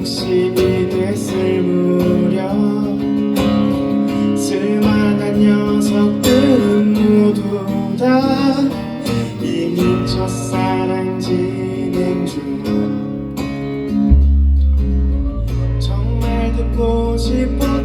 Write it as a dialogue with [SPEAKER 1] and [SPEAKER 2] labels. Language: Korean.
[SPEAKER 1] 중심이 됐을 무렵 쓸만한 녀석들은 모두 다 이미 첫사랑 진행 중 정말 듣고 싶어